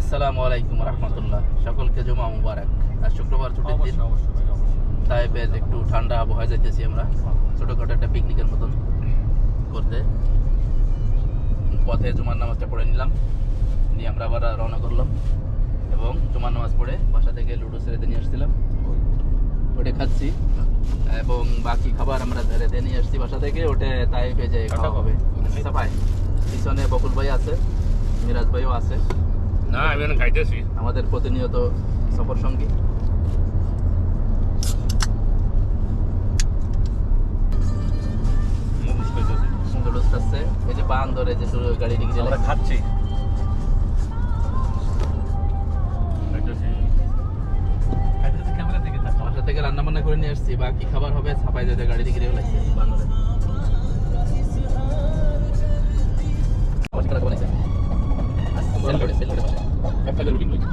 আসসালামু আলাইকুম রহমতুল্লাহ। সকলকে জমা মুবারক। আর শুক্রবার ছুটির দিন। ভাই, অবশ্যই। তাইপের একটু ঠান্ডা আবহাওয়া যাইতেছি আমরা। ছোটোখাটো একটা পিকনিকের মতন করতে। পথে জুমার নামাজটা পড়ে নিলাম। নিয়ে আমরা আবার রওনা করলাম। এবং জুমার নামাজ পড়ে বাসা থেকে লুডো ছেড়ে নিয়ে আসছিলাম। ওটা খাচ্ছি। এবং বাকি খাবার আমরা ধরে দিয়ে নিয়ে আসছি বাসা থেকে। ওটা তাইপে যে খাওয়া হবে। সাফাই পিছনে বকুল ভাই আছে মিরাজ ভাইও আছে। না আমি এখন খাইতেছি আমাদের প্রতিনিয়ত সফর সঙ্গী। খাচ্ছে। এই যে বান ধরে যে শুরু গাড়ি ডিগ্রি আমরা খাচ্ছি। খাইতেছি। খাইতেছি ক্যামেরা থেকে বাসা থেকে রান্না বান্না করে নিয়ে আসছি। বাকি খাবার হবে ছাপাই যেতে গাড়ি ডিগ্রি লাগছে বান ধরে। পরিষ্কার করে সেল করে, সেল করে বসে।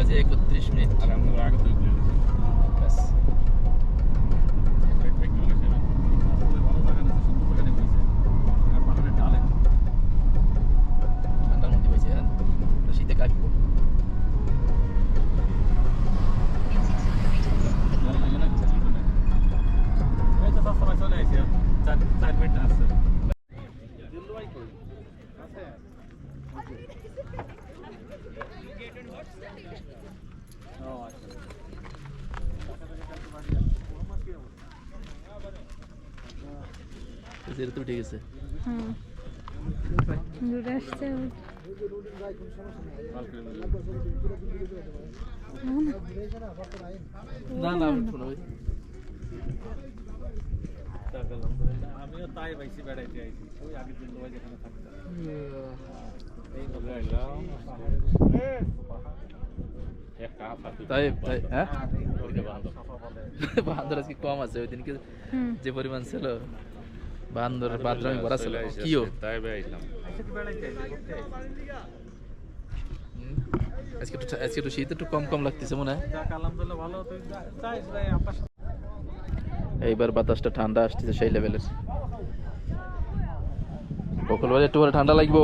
বাজে একত্রিশ মিনিট। আর আমরা আগে যেটা তো উঠে গেছে। হুম। দূরে আসছে না না আমি শোনো আমিও তাই পাইছি বেড়াইতে আইছি। ওই আগের দিন লোক যেখানে থাকতাম। তাই তাই হ্যাঁ? আজকে কম আছে ওই দিনকে যে পরিমাণ ছিল। বান্দর বাদরামি ভরা ছিল কিও? তাই বেড়াইলাম। আজকে একটু আজকে একটু শীত একটু কম কম লাগতেছে মনে হয়। এইবার বাতাসটা ঠান্ডা আসতেছে সেই লেভেলের। বকুল বাজে একটু পরে ঠান্ডা লাগবো।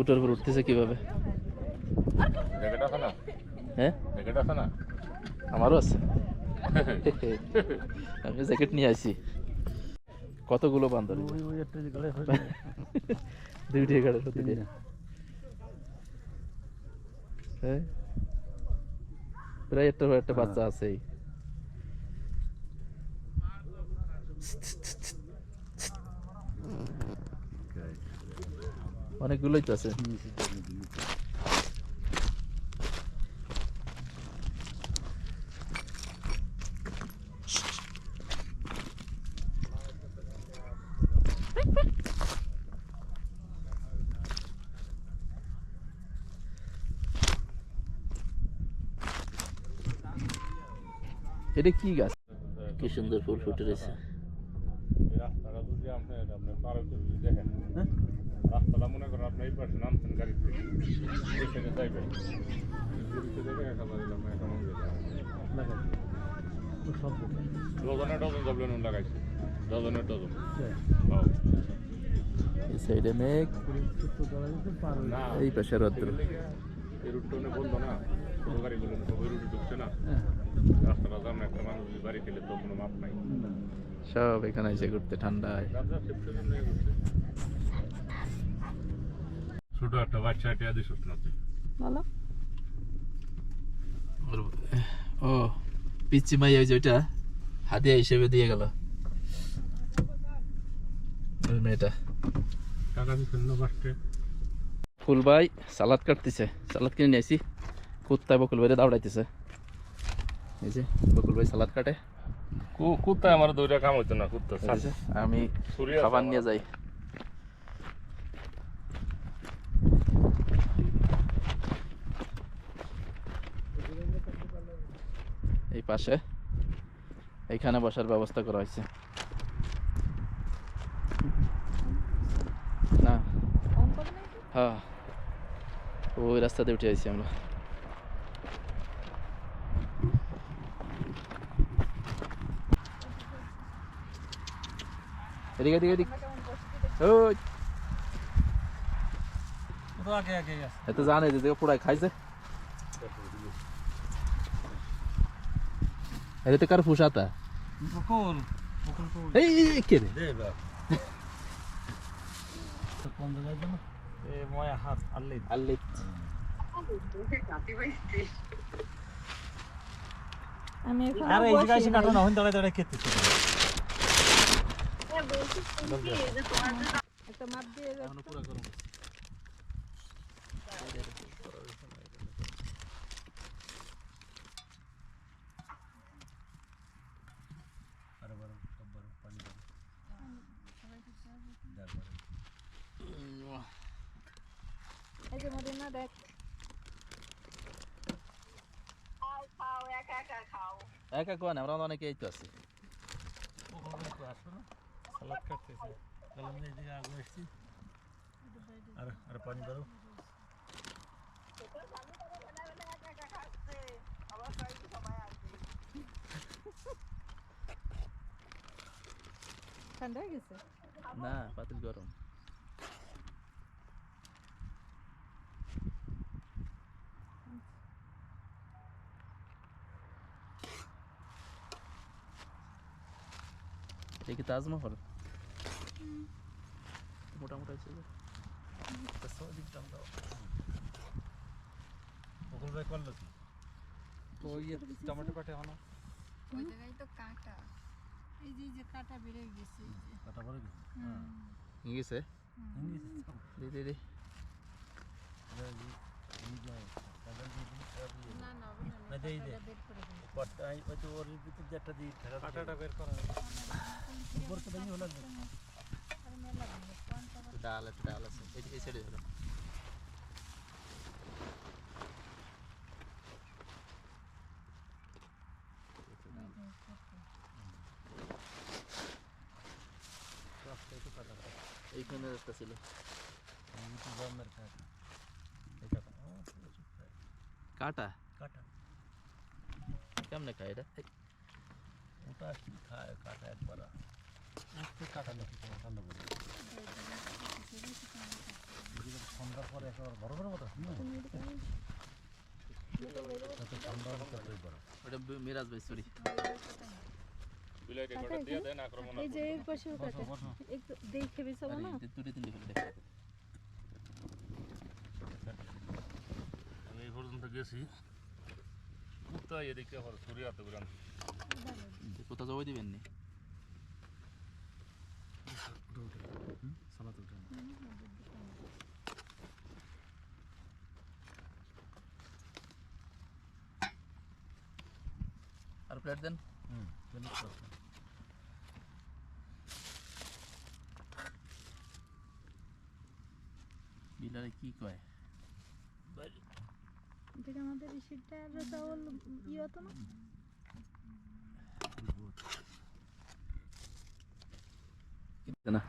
উটোর উপর উঠতেছে কীভাবে? হ্যাঁ? আমারও আছে। আমি জ্যাকেট নিয়ে আসি। কতগুলো বান্দর? দুইটি গাড়ি সত্যি হ্যাঁ? প্রায় একটা একটা বাচ্চা আছেই। অনেকগুলোই তো আছে। এটা কি গাছ? কি সুন্দর ফুল ফুটে রয়েছে। রাস্তাটা যদি আপনি আপনি পার যদি দেখেন রাস্তাটা মনে করেন আপনি এই পাশে নামছেন গাড়ি থেকে এই সাইডে যাইবেন ডজনে ডজন জবলেন লাগাইছে ডজনে ডজন এই সাইডে মেঘ। না এই পাশে রৌদ্র। এই রুটটা অনেক বন্ধ না গাড়িগুলো এই রুটে ঢুকছে না সব এখানে এসে ঘুরতে ঠান্ডায় ছোট একটা বাচ্চা দিস বলো। ও পিচ্ছি মাই ওই যে ওইটা হাতিয়া হিসেবে দিয়ে গেল। মেয়েটা। টাকা ফুল ভাই সালাদ কাটতেছে। সালাদ কিনে নিয়েছি কুত্তায় বকুল ভাইরে দাওড়াইতেছে এই যে বকুল ভাই সালাদ কাটে। কুত্তা আমার দৌড়া কাম হইতো না কুত্তা আমি আছে খাবার নিয়ে যাই। এই পাশে এইখানে বসার ব্যবস্থা করা হয়েছে। না। হ্যাঁ। ওই রাস্তাতে উঠে আইছি আমরা। এদিকে এদিকে এদিকে। ওই তো আগে আগে আছে এত জানে যে দেখো পুরাই খাইছে। এতে কার ফুসাতা? এই কে রে? হাত আমি এখন আরে এই জায়গায় এসে বসি কাটো নাই। না হইন দাঁড়ায় দাঁড়ায় খেতে। একটা মাপ দিয়ে দাও। এখনও পুরা গরম এই যে মদিনা দেখ একা কোন আমরা অনেকে এই তো আছি সালাদ কাটতেছে চলো আমি এই জায়গায় আগে আসছি আরে আরে পানি দাও ঠান্ডা হয়ে গেছে না পাতিল গরম এটা কি তাজমহল মোটামুটি আছে যে। বকুল ভাই করল কি? ওই টমেটো কাটে হলো ওই জায়গায় তো কাঁটা। এই যে এই যে কাঁটা বেড়ে গেছে। কাটা পড়ে গেছে? নিয়ে গেছে দি দি দি। দে। কাঁটাটা বের করা। উপর তো হলো না। আর মেলা ভাঙে, কোনটা বা- ডাল আছে ডাল আছে এই এই সাইডে ধরো এইখানে রাস্তা ছিল কাটা কাটা কেমনে খায় এটা এই, ওটা কি খায় কাটা একবার কাটা নাকি ঠান্ডা করে সন্ধ্যার পরে একেবারে বড় বড় মতো ঠান্ডা ওটা বি- মিরাজ ভাই সরি বিলাইতে কটা দিয়ে দেন আক্রমণ এই যে এর পাশেও কাটা। একটু দেখে বিছাবো না? দুটো তিনটে করে দেখা আমি এই পর্যন্ত গেছি। তো এদিকে আবার ঘুরান কোথাও জবাই দিবেন নি আর প্লেট দেন বিলারে কি কয় এটা আমাদের শীতটা আর চাউল ইয়ে হতো না না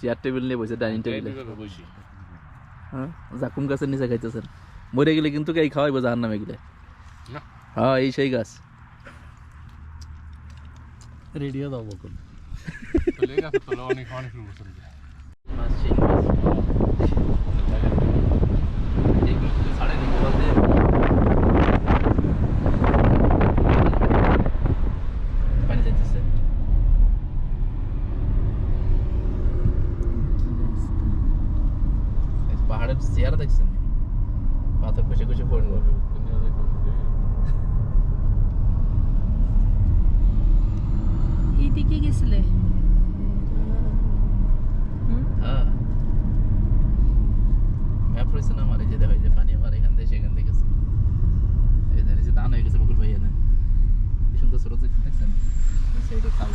চেয়ার টেবিল নিয়ে বসে ডাইনিং টেবিলে বসি। হ্যাঁ জাকুম গাছের নিচে খাইতেছেন। মরে গেলে কিন্তু এই খাওয়াইবো জাহার নামে গেলে হ্যাঁ এই সেই গাছ। রেডিও দাও বকুল। অনেক অনেক বছর মাছ শিং মাছ এইগুলো কিছু ছাড়ে নি বলতে পানি যাইতেছে এই পাহাড়ের চেয়ার দেখছেন পাথর কষে কষে পড়ব এইদিকে গেছিলে? হ্যাঁ। ম্যাপ রয়েছে না আমার এই যে যে পানি আমার এখান থেকে সেখান থেকে গেছে। এই যে ধান হয়ে গেছে বকুল ভাই এখানে সুন্দর স্রোত দেখছেন? সাইডে খাল।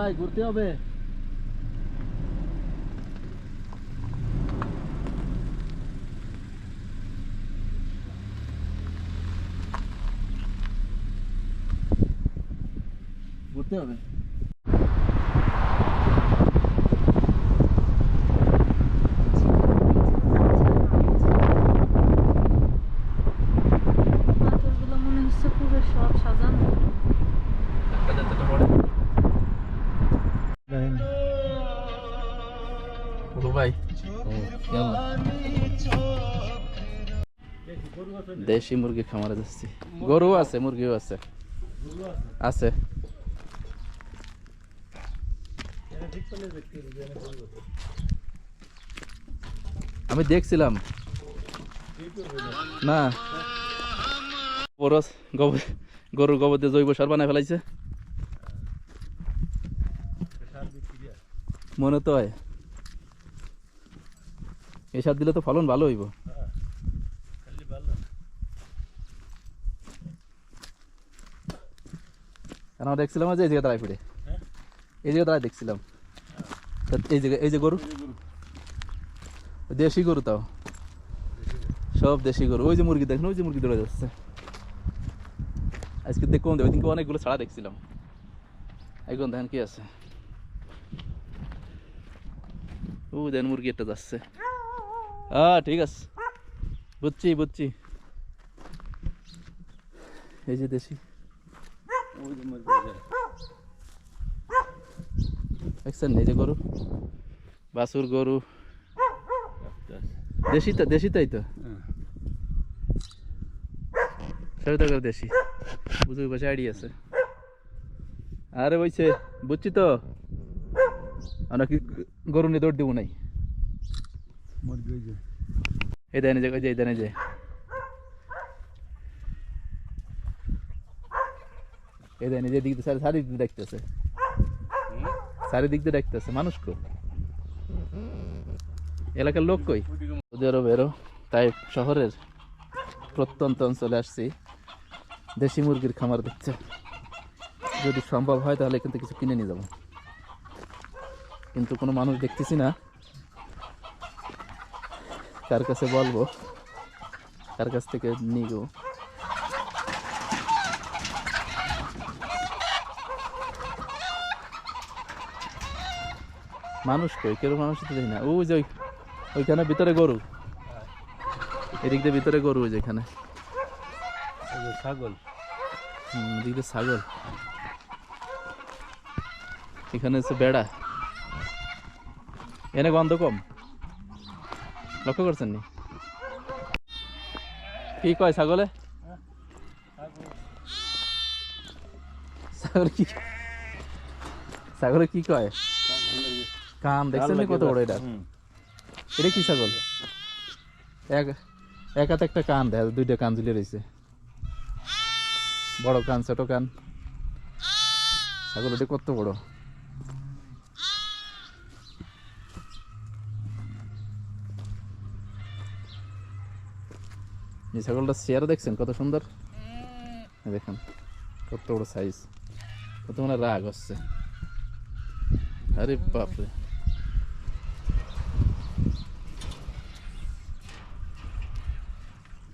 ভাই ঘুরতে হবে ঘুরতে হবে দেশি মুরগি খামারে যাচ্ছি। গরু আছে, মুরগিও আছে। আছে। আমি দেখছিলাম। না। গরুর গোবর দিয়ে জৈব সার বানায় ফেলাইছে। মনে তো হয়। এই সার দিলে তো ফলন ভালো হইব। কারণ আমরা দেখছিলাম যে এই জায়গায় দাঁড়ায় ফিরে এই জায়গায় দাঁড়ায় দেখছিলাম। এই জায়গায় এই যে গরু? দেশি গরু তাও? সব দেশি গরু। ওই যে মুরগি দেখেন ওই যে মুরগি দৌড়ে যাচ্ছে। আজকে দেখুন কম দেবে ওই দিনকে অনেকগুলো ছাড়া দেখছিলাম। এখন দেখেন কি আছে। ও দেখেন মুরগি একটা যাচ্ছে। হ্যাঁ ঠিক আছে। বুঝছি বুঝছি। এই যে দেশি। গরু। বাছুর, গরু। দেশি তো, দেশি তাই তো? দেশি। বুঝে পাশে আইডি আছে। আরে বইছে, বুঝছি তো? আমরা কি গরু নিয়ে দৌড় দেবো নাই? এই এই যে এই যে এই যে। এই দেন এই যে দিক দিয়ে সারি দিয়ে দেখতেছে। চারিদিক দিয়ে দেখতেছে। মানুষ কো এলাকার লোক কই? ওদেরও বেরো তাই শহরের প্রত্যন্ত অঞ্চলে আসছি। দেশি মুরগির খামার দেখছে যদি সম্ভব হয় তাহলে কিন্তু কিছু কিনে নিয়ে যাব। কিন্তু কোনো মানুষ দেখতেছি না। কার কাছে বলব? কার কাছ থেকে নিব? মানুষ কই কেউ মানুষ তো দেখি না। ওই যে ওইখানে ভিতরে গরু। এদিক দিয়ে ভিতরে গরু ওই যেখানে ছাগল। হুম, এদিক দিয়ে ছাগল। এখানে হচ্ছে বেড়া। এনে গন্ধ কম। লক্ষ্য করছেন নি? কি কয় ছাগলে? ছাগলে কি ছাগলে কি কয়? কান দেখছেন নি কত বড় এটা? এটা কি ছাগল? এক এক হাতে একটা কান দেয় দুইটা কান ঝুলে রয়েছে। বড় কান ছোট কান। ছাগল ওটা কত বড়? এই ছাগলটা চেয়ার দেখছেন কত সুন্দর? দেখেন কত বড় সাইজ কত মানে রাগ হচ্ছে। আরে বাপরে।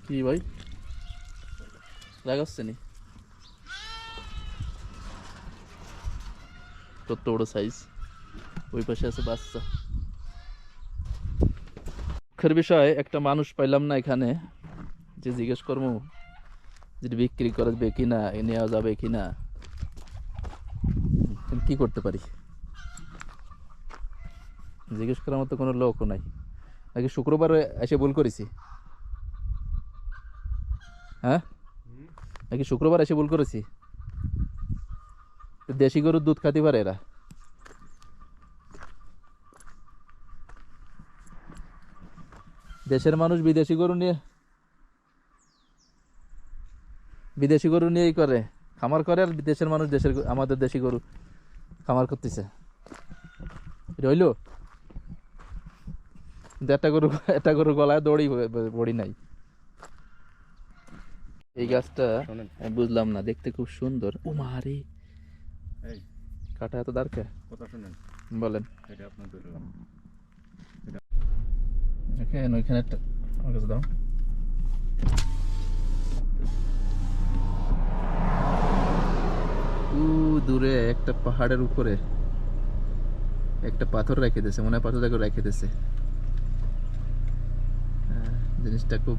কি ভাই? রাগ হচ্ছে নি কত বড় সাইজ ওই পাশে আছে বাচ্চা। বিষয়, একটা মানুষ পাইলাম না এখানে। যে জিজ্ঞেস করব যদি বিক্রি করা যাবে কি না এ নেওয়া যাবে কি না কি করতে পারি? জিজ্ঞেস করার মতো কোনো লোকও নাই। নাকি শুক্রবার এসে ভুল করেছি। হ্যাঁ? নাকি শুক্রবার এসে ভুল করেছি? দেশি গরুর দুধ খাতে পারে এরা। দেশের মানুষ বিদেশি গরু নিয়ে, বিদেশি গরু নিয়েই করে। খামার করে আর দেশের মানুষ দেশের আমাদের দেশি গরু খামার করতেছে। রইল? একটা গরু একটা গরু গলায় দড়ি বড়ি নাই। এই গাছটা আমি বুঝলাম না দেখতে খুব সুন্দর। ও মারে কাটা এত দরকার কথা শুনেন। বলেন। এটা আপনার ধরলাম এখানে ওইখানে একটা আমার কাছে দাও। দূরে একটা পাহাড়ের উপরে একটা পাথর রেখে দিয়েছে মনে হয় পাথরটাকে রেখে দিয়েছে। জিনিসটা খুব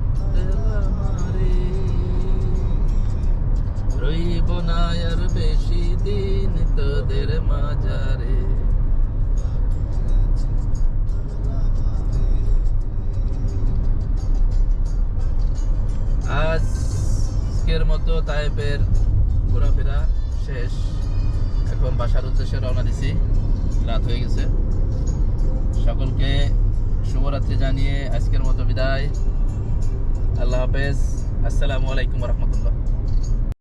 তাইপের ঘোরাফেরা শেষ। এখন বাসার উদ্দেশ্যে রওনা দিছি। রাত হয়ে গেছে। সকলকে শুভরাত্রি জানিয়ে আজকের মতো বিদায়। আল্লাহ হাফেজ। আসসালামু আলাইকুম রহমতুল্লাহ।